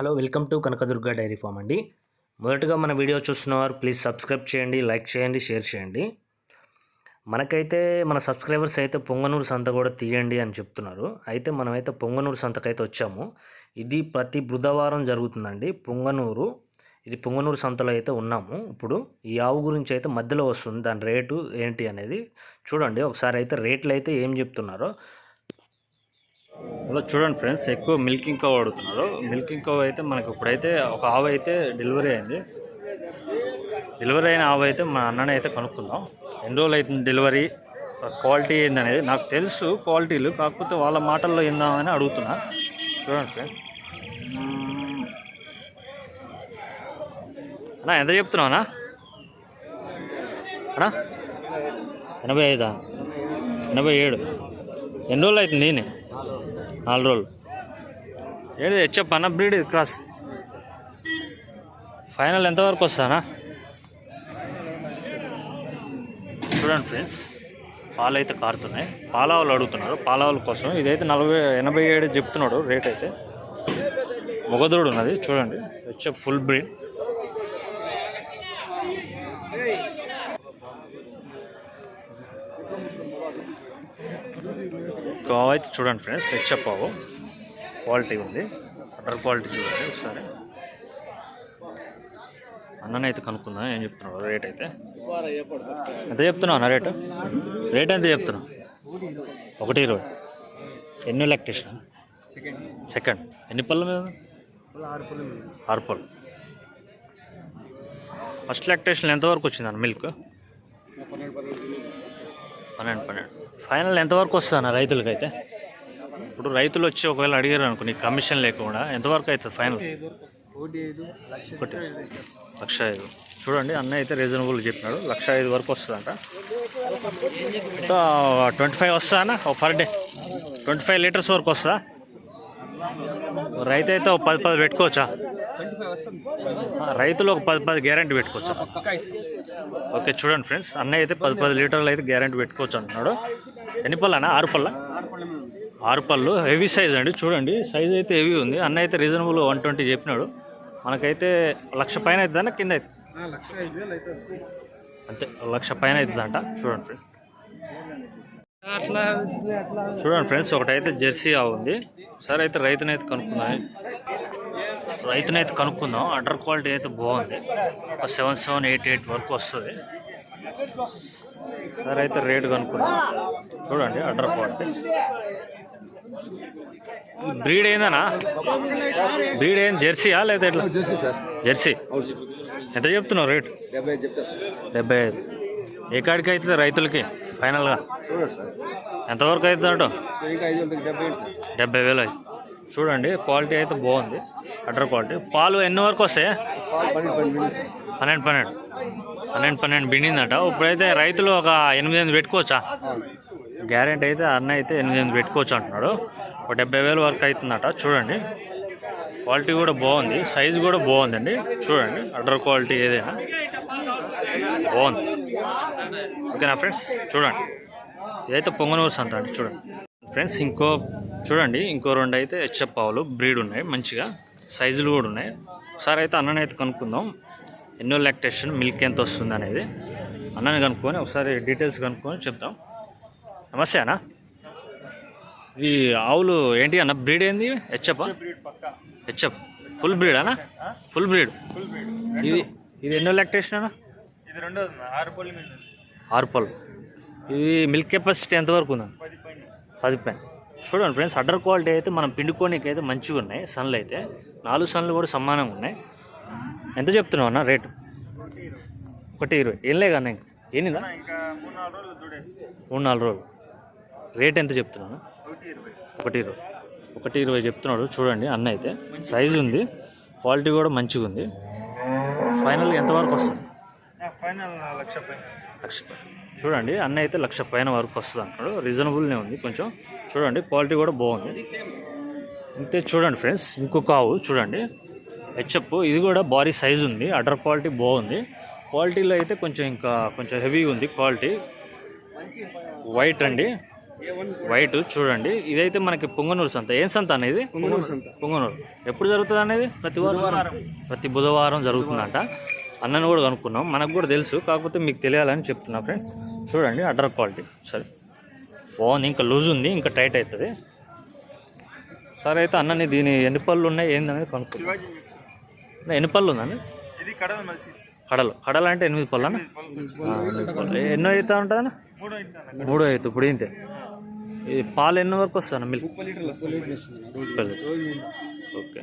Hello welcome to Kanakadurga dairy farm అండి. మొదటగా మన వీడియో చూస్తున్నవారు ప్లీజ్ సబ్స్క్రైబ్ చేయండి లైక్ చేయండి షేర్ చేయండి. మనకైతే మన సబ్స్క్రైబర్స్ అయితే పొంగనూరు సంత కూడా తీయండి అని చెప్తున్నారు. అయితే మనమైతే పొంగనూరు సంతకైతే వచ్చాము. ఇది ప్రతి బుధవారం జరుగుతుందండి. పొంగనూరు ఇది పొంగనూరు సంతలో అయితే ఉన్నాము. ఇప్పుడు ఈ ఆవు గురించి అయితే మధ్యలో వస్తుంది. దాని రేటు ఏంటి అనేది చూడండి. ఒకసారి అయితే రేట్లు అయితే ఏం చెప్తున్నారో అలా చూడండి ఫ్రెండ్స్ ఎక్కువ మిల్కింగ్ కవ్ అడుగుతున్నారు మిల్కింగ్ కవ్ అయితే మనకు ఇప్పుడైతే ఒక ఆవు అయితే డెలివరీ అయింది. డెలివరీ అయిన ఆవు అయితే మా అన్నని అయితే కనుక్కుందాం. ఎన్ని రోజులు అవుతుంది డెలివరీ? క్వాలిటీ ఏందనేది? నాకు తెలుసు క్వాలిటీలు కాకపోతే వాళ్ళ మాటల్లో ఏందామని అడుగుతున్నా. చూడండి ఫ్రెండ్స్. అన్నా ఎంత చెప్తున్నావు అన్నా? అన్నా? ఎనభై ఐదా? ఎనభై ఏడు. ఎన్ని రోజులు అవుతుంది దీన్ని? నాలుగు రోజులు ఏది హెచ్ఎఫ్ అన్న బ్రీడ్ ఇది క్రాస్? ఫైనల్ ఎంతవరకు వస్తానా చూడండి ఫ్రెండ్స్ పాలు అయితే కారుతున్నాయి. పాలావులు అడుగుతున్నారు. పాలావుల కోసం ఇదైతే నలభై ఎనభై ఏడు చెప్తున్నాడు రేట్ అయితే. మొగదోడు ఉన్నది చూడండి. HF full breed. అయితే చూడండి ఫ్రెండ్స్ హెచ్ఎప్పావు క్వాలిటీ ఉంది. అటర్ క్వాలిటీ చూడండి ఒకసారి. అయితే కనుక్కుందాం ఏం చెప్తున్నావు రేట్ అయితే. ఎంత చెప్తున్నావు అన్న రేటు? రేట్ ఎంత చెప్తున్నావు? ఒకటి ఇరవై. ఎన్ని ఎలక్ట్రిషన్ సెకండ్. ఎన్ని పళ్ళ మీద? ఆరు పళ్ళు. ఫస్ట్ లాక్టేషన్ ఎంతవరకు వచ్చిందన్న మిల్క్? పన్నెండు పన్నెండు. ఫైనల్ ఎంతవరకు వస్తుందన్న రైతులకైతే? ఇప్పుడు రైతులు వచ్చి ఒకవేళ అడిగారు అనుకో నీకు కమిషన్ లేకుండా ఎంతవరకు అవుతుంది ఫైనల్? ఒకటి లక్ష ఐదు. చూడండి అన్న అయితే రీజనబుల్ చెప్పినాడు. లక్ష ఐదు వరకు వస్తుందంట. ట్వంటీ ఫైవ్ వస్తా అన్న per day twenty five litres వరకు వస్తా రైతు అయితే ఒక పది పది పెట్టుకోవచ్చా? రైతులు ఒక పది పది గ్యారంటీ పెట్టుకోవచ్చా? ఓకే చూడండి ఫ్రెండ్స్. అన్న అయితే పది పది లీటర్లు అయితే గ్యారంటీ పెట్టుకోవచ్చు అంటున్నాడు. ఎన్ని పళ్ళనా? ఆరు పళ్ళ? ఆరు పళ్ళు. హెవీ సైజ్ అండి చూడండి. సైజ్ అయితే హెవీ ఉంది. అన్న అయితే రీజనబుల్ వన్ ట్వంటీ చెప్పినాడు. మనకైతే లక్ష పైన అవుతుందన్న కింద అవుతుంది అంతే లక్ష పైన అవుతుందంట చూడండి ఫ్రెండ్స్. చూడండి ఫ్రెండ్స్ ఒకటైతే జెర్సీ ఆవు ఉంది. సరే అయితే రైతునైతే కనుక్కుందాం రైతునైతే కనుక్కుందాం. అండర్ క్వాలిటీ అయితే బాగుంది. ఒక సెవెన్ సెవెన్ ఎయిట్ ఎయిట్ వరకు వస్తుంది. సరే అయితే రేట్ కనుక్కుందాం. చూడండి అండర్ క్వాలిటీ బ్రీడ్ ఏందనా బ్రీడ్ ఏం జెర్సీయా లేదా ఎట్లా? జెర్సీ ఎంత చెప్తున్నావు రేట్ డెబ్బై ఐదు చెప్తా సార్ డెబ్బై ఐదు. ఏ కాడికి అవుతుంది రైతులకి? ఫైనల్గా ఎంతవరకు అవుతుంది అంటూ? డెబ్బై వేలు అయింది చూడండి క్వాలిటీ అయితే బాగుంది. అటర్ క్వాలిటీ పాలు ఎన్ని వరకు వస్తాయి? పన్నెండు పన్నెండు. పన్నెండు పన్నెండు బిండిందట ఇప్పుడైతే రైతులు ఒక ఎనిమిది ఎనిమిది పెట్టుకోవచ్చా? గ్యారెంటీ అయితే అన్న అయితే ఎనిమిది ఎనిమిది పెట్టుకోవచ్చు అంటున్నాడు. ఒక డెబ్బై వేలు వరకు అవుతుందట. చూడండి. క్వాలిటీ కూడా బాగుంది. సైజు కూడా బాగుందండి. చూడండి. అటర్ క్వాలిటీ ఏదైనా బాగుంది. ఓకేనా ఫ్రెండ్స్ చూడండి. ఇదైతే పొంగనూరు సంత అండి. చూడండి. ఫ్రెండ్స్ ఇంకో చూడండి ఇంకో రెండు అయితే హెచ్ఎఫ్ పావులు బ్రీడ్ ఉన్నాయి మంచిగా సైజులు కూడా ఉన్నాయి. ఒకసారి అయితే అన్నని అయితే కనుక్కుందాం. ఎన్నో లాక్టేషన్ మిల్క్ ఎంత వస్తుంది అనేది. అన్నని కనుక్కొని ఒకసారి డీటెయిల్స్ కనుక్కొని చెప్తాం నమస్తే అన్న. ఈ ఆవులు ఏంటి అన్న? బ్రీడ్ ఏంది? హెచ్ఎఫ్? హెచ్ఎఫ్. ఫుల్ బ్రీడ్ అన్న? Full breed. ఇది ఇది ఎన్నో లాక్టేషన్ అన్న? ఇది రెండోది ఆరు పళ్ళు ఆరు పళ్ళు. ఇది మిల్క్ కెపాసిటీ ఎంతవరకు ఉందా పది పైన చూడండి ఫ్రెండ్స్ అడ్డర్ క్వాలిటీ అయితే మనం పిండుకోనికి అయితే మంచిగా ఉన్నాయి సన్లు అయితే నాలుగు సన్లు కూడా సమానంగా ఉన్నాయి. ఎంత చెప్తున్నావు అన్న రేటు? ఒకటి ఇరవై. ఏం లేక అన్న ఇంకా? ఏందా మూడు నాలుగు రోజులు రేట్ ఎంత చెప్తున్నాను ఒకటి ఇరవై. ఒకటి ఇరవై. ఒకటి ఇరవై చెప్తున్నాడు చూడండి అన్న అయితే. సైజు ఉంది క్వాలిటీ కూడా మంచిగా ఉంది ఫైనల్ ఎంతవరకు వస్తుంది? ఫైనల్ లక్ష లక్ష. చూడండి అన్న అయితే లక్ష పైన వరకు వస్తుంది అంటాడు రీజనబుల్నే ఉంది కొంచెం. చూడండి క్వాలిటీ కూడా బాగుంది. అంతే చూడండి ఫ్రెండ్స్ ఇంకొక ఆవు చూడండి. హెచ్ఎప్ ఇది కూడా భారీ సైజు ఉంది. అడర్ క్వాలిటీ బాగుంది. క్వాలిటీలో అయితే కొంచెం ఇంకా కొంచెం హెవీగా ఉంది క్వాలిటీ వైట్ అండి. వైట్ చూడండి. ఇదైతే మనకి పొంగనూరు సంత. ఏం సంత అనేది పొంగనూరు ఎప్పుడు జరుగుతుంది అనేది ప్రతి వారం? ప్రతి బుధవారం జరుగుతుందంట. అన్నను కూడా కనుక్కున్నాం. మనకు కూడా తెలుసు. కాకపోతే మీకు తెలియాలని చెప్తున్నా ఫ్రెండ్స్ చూడండి అడ్డర్ క్వాలిటీ. సరే. బాగుంది ఇంకా లూజ్ ఉంది ఇంకా టైట్ అవుతుంది. సరే అయితే అన్నని దీని ఎన్ని పళ్ళు ఉన్నాయి ఏందనేది మిక్స్. ఎన్ని పళ్ళు ఉందండి? ఇది కడద మలిసి కడలు. కడలు అంటే ఎనిమిది పళ్ళు ఎన్నో అవుతా ఉంటుందన్న మూడో అవుతుంది ఇప్పుడు ఇంతే. ఇది పాలు ఎన్ని వరకు వస్తాను మిల్క్? ఓకే.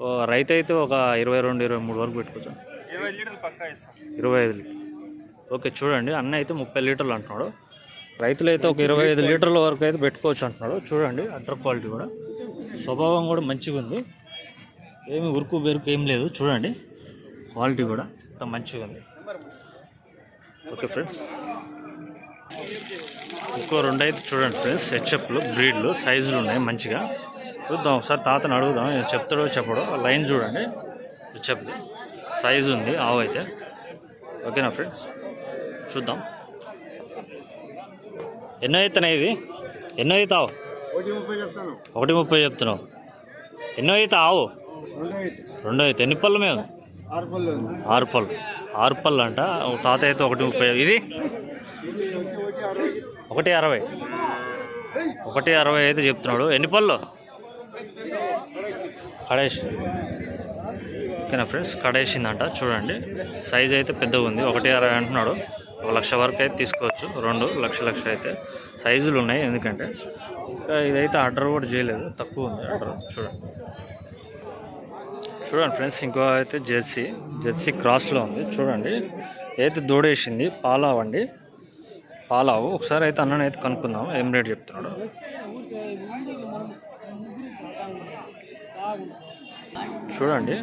ఓ రైతు అయితే ఒక ఇరవై రెండు ఇరవై మూడు వరకు పెట్టుకోవచ్చు ఇరవై ఐదు లీటర్ ఓకే చూడండి. అన్న అయితే ముప్పై లీటర్లు అంటున్నాడు. రైతులు అయితే ఒక ఇరవై ఐదు లీటర్ల వరకు అయితే పెట్టుకోవచ్చు అంటున్నాడు. చూడండి అడ్డర్ క్వాలిటీ కూడా. స్వభావం కూడా మంచిగా ఉంది. ఏమి ఉరుకు బెరుకు ఏం లేదు. చూడండి క్వాలిటీ కూడా అంత మంచిగా ఉంది. Okay friends. ఇంకో రెండు అయితే చూడండి ఫ్రెండ్స్. హెచ్ఎఫ్లు బ్రీడ్లు సైజులు ఉన్నాయి మంచిగా. చూద్దాం ఒకసారి తాతను అడుగుదాం. చెప్తాడో చెప్పడో. లైన్ చూడండి. హెచ్ఎఫ్ సైజు ఉంది ఆవు అయితే. ఓకేనా ఫ్రెండ్స్? చూద్దాం. ఎన్నో అవుతున్నాయి ఇది? ఎన్నో అవుతావు ఒకటి ముప్పై చెప్తున్నావు. ఎన్నో అవుతా ఆవు? రెండో అయితే ఎన్ని పళ్ళు మేము ఆరు పళ్ళు ఆరు పళ్ళు. అంట. తాత అయితే ఒకటి ముప్పై. ఇది? ఒకటి అరవై. ఒకటి అరవై అయితే చెప్తున్నాడు. ఎన్ని పళ్ళు? కడేసి ఓకేనా ఫ్రెండ్స్? కడేసిందంట చూడండి. సైజ్ అయితే పెద్దగా ఉంది ఒకటి అరవై అంటున్నాడు. లక్ష వరకు అయితే తీసుకోవచ్చు. రెండు లక్ష లక్ష అయితే సైజులు ఉన్నాయి ఎందుకంటే ఇంకా ఇదైతే ఆర్డర్ కూడా చేయలేదు. తక్కువ ఉంది ఆర్డర్. చూడండి. చూడండి ఫ్రెండ్స్ ఇంకో అయితే జెర్సీ. జెర్సీ క్రాస్లో ఉంది. చూడండి. అయితే దూడేసింది? పాలావండి పాలావు. ఒకసారి అయితే అన్నని అయితే కనుక్కుందాం. ఏం రేట్ చెప్తున్నాడు? చూడండి.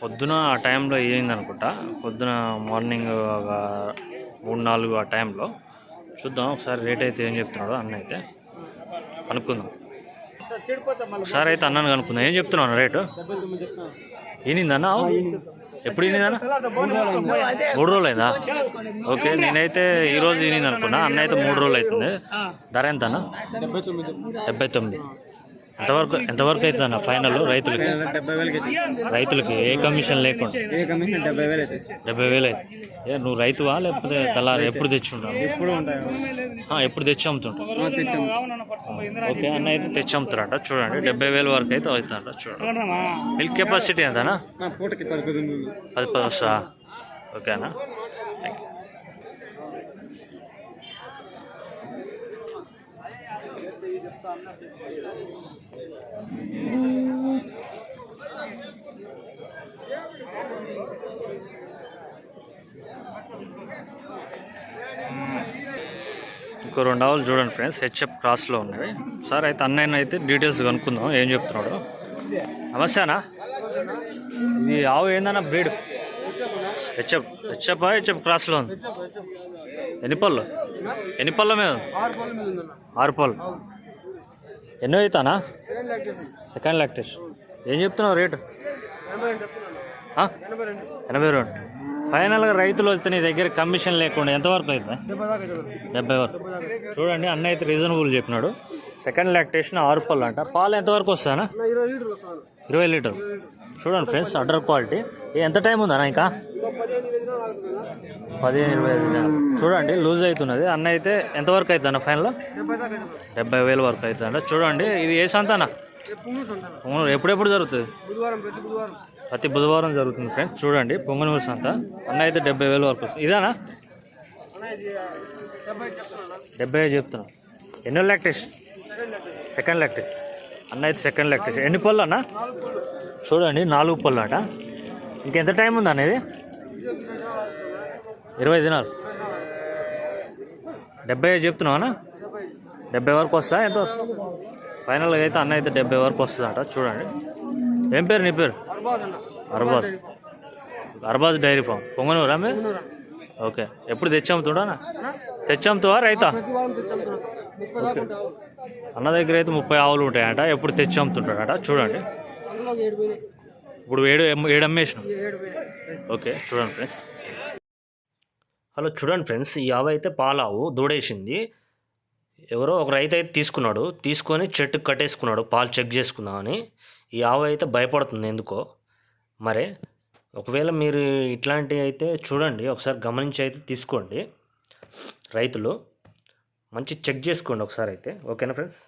పొద్దున ఆ టైంలో అయ్యింది అనుకుంటా పొద్దున మార్నింగ్ ఒక మూడు నాలుగు ఆ టైంలో చూద్దాం ఒకసారి రేట్ అయితే ఏం చెప్తున్నాడో అన్న అయితే కనుక్కుందాం. ఒకసారి అయితే అన్నాను కనుక్కుందాం. ఏం చెప్తున్నాను రేటు? ఈనిందన్నా? ఎప్పుడు ఈనిందన్నా? మూడు రోజులు అయిందా. ఓకే నేనైతే ఈ రోజు ఈనింది అనుకున్నా అన్న అయితే మూడు రోజులు అవుతుంది. ధర ఎంత అన్న డెబ్బై తొమ్మిది. ఎంతవరకు ఎంతవరకు అవుతుంది అన్న ఫైనల్ రైతులకి? రైతులకి ఏ కమిషన్ లేకుండా? ఏ కమిషన్? డెబ్బై వేలు అయితే. డెబ్బై వేలు అయితే. ఏ నువ్వు రైతువా లేకపోతే తెల్లారి ఎప్పుడు తెచ్చి ఉంటావు ఇప్పుడు ఉంటాయి ఆ, ఎప్పుడు తెచ్చి అమ్ముతుంటావు ఓకే అన్న అయితే తెచ్చి అమ్ముతారంట చూడండి. డెబ్బై వేల వరకు అయితే అవుతుందంట చూడండి. మిల్క్ కెపాసిటీ ఎంతనా? పూటకి పది పది వస్తా ఓకేనా ఇంకో రెండు ఆవులు చూడండి ఫ్రెండ్స్ హెచ్ఎఫ్ క్రాస్లో ఉన్నాయి. సార్ అయితే అన్నయ్య అయితే డీటెయిల్స్ కనుక్కుందాం ఏం చెప్తున్నాడు? నమస్తేనా? ఇది ఆవు ఏందన్నా బ్రీడ్? హెచ్ఎఫ్ హెచ్ఎఫ్ హెచ్ఎఫ్ క్రాస్లో ఉంది? ఎన్ని పళ్ళు? ఎన్ని పళ్ళ మీద ఆరు పళ్ళు. ఎన్నో అవుతానా? సెకండ్ లాక్టేషన్ ఏం చెప్తున్నావు రేటు? ఎనభై రెండు. ఫైనల్గా రైతులు వస్తే నీ దగ్గర కమిషన్ లేకుండా ఎంతవరకు అవుతుంది డెబ్బై వరకు. చూడండి అన్న అయితే రీజనబుల్ చెప్పినాడు. సెకండ్ లాక్టేషన్ ఆరు పళ్ళు అంట. పాలు ఎంతవరకు వస్తానా ఇరవై లీటర్. చూడండి ఫ్రెండ్స్ అడ్డర్ క్వాలిటీ. ఎంత టైం ఉందన్నా ఇంకా? పదిహేను ఇరవై ఐదు చూడండి లూజ్ అవుతున్నది. అన్న అయితే ఎంతవరకు అవుతుందన్న ఫైనల్? డెబ్బై వేల వరకు అవుతుందంట చూడండి ఇది ఏ సంతానా? పొంగనూరు. ఎప్పుడెప్పుడు జరుగుతుంది? ప్రతి బుధవారం జరుగుతుంది ఫ్రెండ్స్. చూడండి పొంగనూరు సంత. అన్న అయితే డెబ్బై వేల వరకు వస్తుంది. ఇదానా? డెబ్బై చెప్తున్నా. ఎన్నో లాక్టేషన్? Second lactation. అన్న అయితే సెకండ్ లాక్టేషన్ ఎన్ని పళ్ళు అన్న చూడండి నాలుగు పళ్ళు అట ఇంకెంత టైం ఉంది అనేది ఇరవై దినాలు. డెబ్బై ఐదు చెప్తున్నావు అన్న డెబ్బై వరకు వస్తా ఎంత? ఫైనల్గా అయితే అన్న అయితే డెబ్బై వరకు వస్తుందట చూడండి. ఏం పేరు నీ పేరు? అర్బాజ్. Arbaz dairy farm. పొంగనూరా మీరు? ఓకే. ఎప్పుడు తెచ్చమ్ముతుండనా తెచ్చమ్ముతావా రైతా? ఓకే. అన్న దగ్గర అయితే ముప్పై ఆవులు ఉంటాయంట ఎప్పుడు తెచ్చి అమ్ముతుంటాడట చూడండి ఇప్పుడు ఏడు ఏడు అమ్మేసిన. ఓకే చూడండి ఫ్రెండ్స్. హలో చూడండి ఫ్రెండ్స్ ఈ ఆవు అయితే పాలావు దూడేసింది. ఎవరో ఒక రైతు అయితే తీసుకున్నాడు తీసుకొని చెట్టు కట్టేసుకున్నాడు పాలు చెక్ చేసుకుందామని ఈ ఆవు అయితే భయపడుతుంది ఎందుకో. మరి ఒకవేళ మీరు ఇట్లాంటివి అయితే చూడండి ఒకసారి గమనించి అయితే తీసుకోండి. రైతులు మంచి చెక్ చేసుకోండి ఒకసారి అయితే. ఓకేనా ఫ్రెండ్స్?